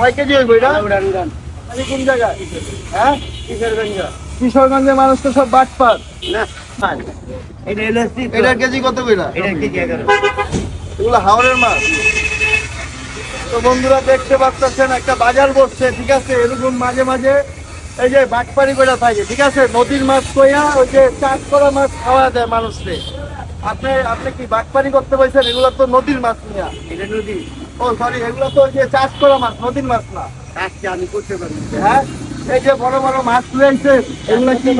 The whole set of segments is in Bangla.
কয় কেজি হইব এটা? আমি কোন জায়গায়? হ্যাঁ? কিশোরগঞ্জের মানুষ তো সব বাটপার। এটার কেজি কত এগুলো হাওড়ের মাছ। তো বন্ধুরা দেখতে পাচ্ছেন একটা বাজার বসছে ঠিক আছে? এরকম মাঝে মাঝে এই যে বাটপাড়ি করে থাকে ঠিক আছে? নদীর মাছ কইয়া ওই যে চাষ করা মাছ খাওয়া দেয় মানুষকে। আপনি আপনি কি বাটপাড়ি করতে পারছেন এগুলো তো নদীর মাছ নিয়া। ও সরি এগুলো তো যে চাষ করা মাছ নদীর মাছ না? আমি করতে পারি? হ্যাঁ? এই যে বড় বড় মাছ তুলে আনছে এগুলা কি?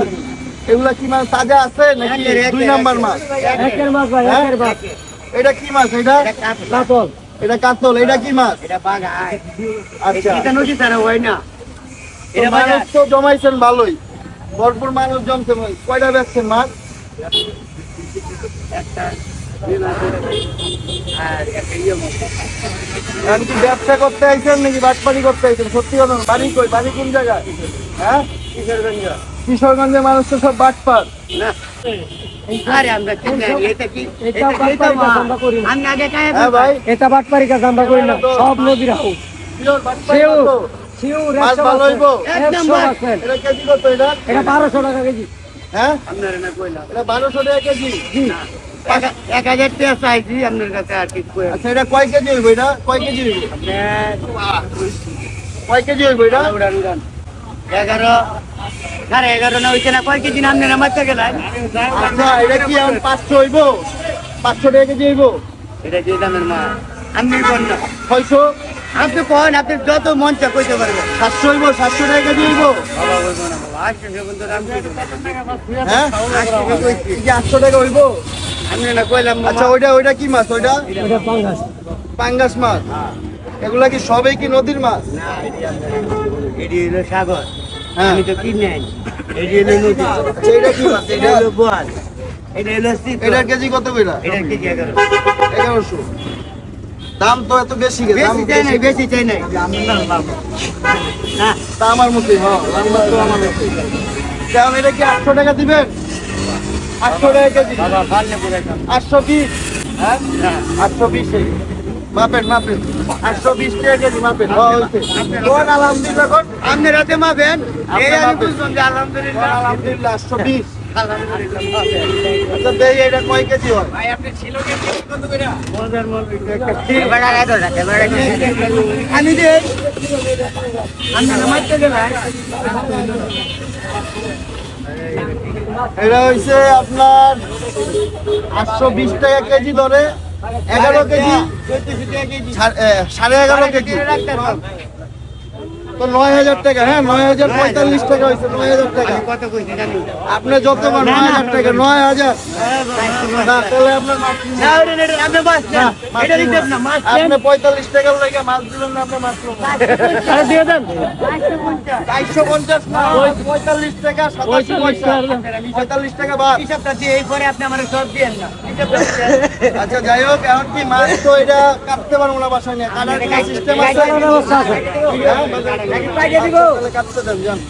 এগুলা কি মাছ তাজা আছে নাকি একের, একের, দুই নাম্বার মাছ? একের মাছ ভাই হ্যাঁ? একের মাছ। এটা কি মাছ এটা? কাতল। এটা কাতল এটা কি মাছ? এটা বাগায় আচ্ছা। এটা নদী তারা? হয় না। তো এটা মানুষ তো জমাইছেন ভালোই। ভরপুর মানুষ জমছে কয়টা বেচছেন মাছ? একটা কি ব্যবসা করতে আইছেন নাকি? বাটপাড়ি করতে আইছেন? সত্যি কথা বাড়ি কই? বাড়ি কোন জায়গায়? হ্যাঁ? কিশোরগঞ্জ কিশোরগঞ্জের মানুষ তো সব বাটপার না। এটা কাজ আমরা করি না। হ্যাঁ সব নদীর হাউস। সেও? একদম এটা বারোশো টাকা কেজি। হ্যাঁ? আপনার না এটা বারোশো টাকা কেজি। জি। এক- হাজার টাকা চাইছি আপনার কাছে আর কি আচ্ছা এটা কয় কেজি হইব এটা? কয় কেজি হইব? কয় কেজি হইব এটা? এগারো। সাড়ে এগারো না হইছে না কয় কেজি আপনারা গেলেন? আচ্ছা এটা কি এখন পাঁচশো হইব? পাঁচশো টাকা কেজি হইব? এটা যে দামের মাছ আপনি কোন না ছয়শো? আপনি কোন আপনি যত মন চা কইতে পারবেন। সাতশো হইব সাতশো টাকা হইব। দাম কইতে হ্যাঁ আটশো টাকা হইব। না কইলাম আচ্ছা ওইটা ওইটা কি মাছ ওইটা? পাঙ্গাস পাঙ্গাস মাছ। এগুলা কি সবই কি নদীর মাছ? এটি হলো সাগর। হ্যাঁ। আমি তো কিনে আনি। এটি হলো নদী। আচ্ছা এটা কি মাছ? এটা এটা হলো বোয়াল। এটা হলো এটার কেজি কত এটার কেজি এগারো এগারোশো। দাম তো এত বেশি বেশি চাই নাই বেশি। চাই নাই। না তা আমার মতোই হ্যাঁ তো আমার মতোই কারণ এটা কি আটশো টাকা দিবেন? আটশো টাকা কেজি। আটশো বিশ। হ্যাঁ? আটশো বিশ। মাপেন মাপেন আটশো বিশ টাকা কেজি মাপেন হ্যাঁ কোন আলহামদুলিল্লাহ কোন? আপনি রাতে মাপেন? এই আমি বুঝলাম যে আলহামদুলিল্লাহ আলহামদুলিল্লাহ? আটশো বিশ। আচ্ছা এটা হয়? মন হইছে আপনার আটশো বিশ টাকা কেজি ধরে এগারো কেজি সাড়ে এগারো কেজি। তো নয় হাজার টাকা হ্যাঁ নয় হাজার পঁয়তাল্লিশ টাকা হয়েছে নয় হাজার টাকা। কত কইছি জানি। আপনি যত বার নয় হাজার টাকা নয় হাজার। না তাহলে আপনার মাছ আপনি পঁয়তাল্লিশ টাকার লেগে দিলেন না আপনি মাছ চারশো পঞ্চাশ পঁয়তাল্লিশ টাকা সাতাশি পয়সা। পঁয়তাল্লিশ টাকা বাদ। হিসাবটা দিয়ে এই পরে আপনি আমার সব দিয়েন না। আচ্ছা যাই হোক এখন কি মাছ তো এটা কাটতে পারব না বাসায় নিয়ে? কাটার সিস্টেম আছে? পাইকে দিব কাটতে দেন যান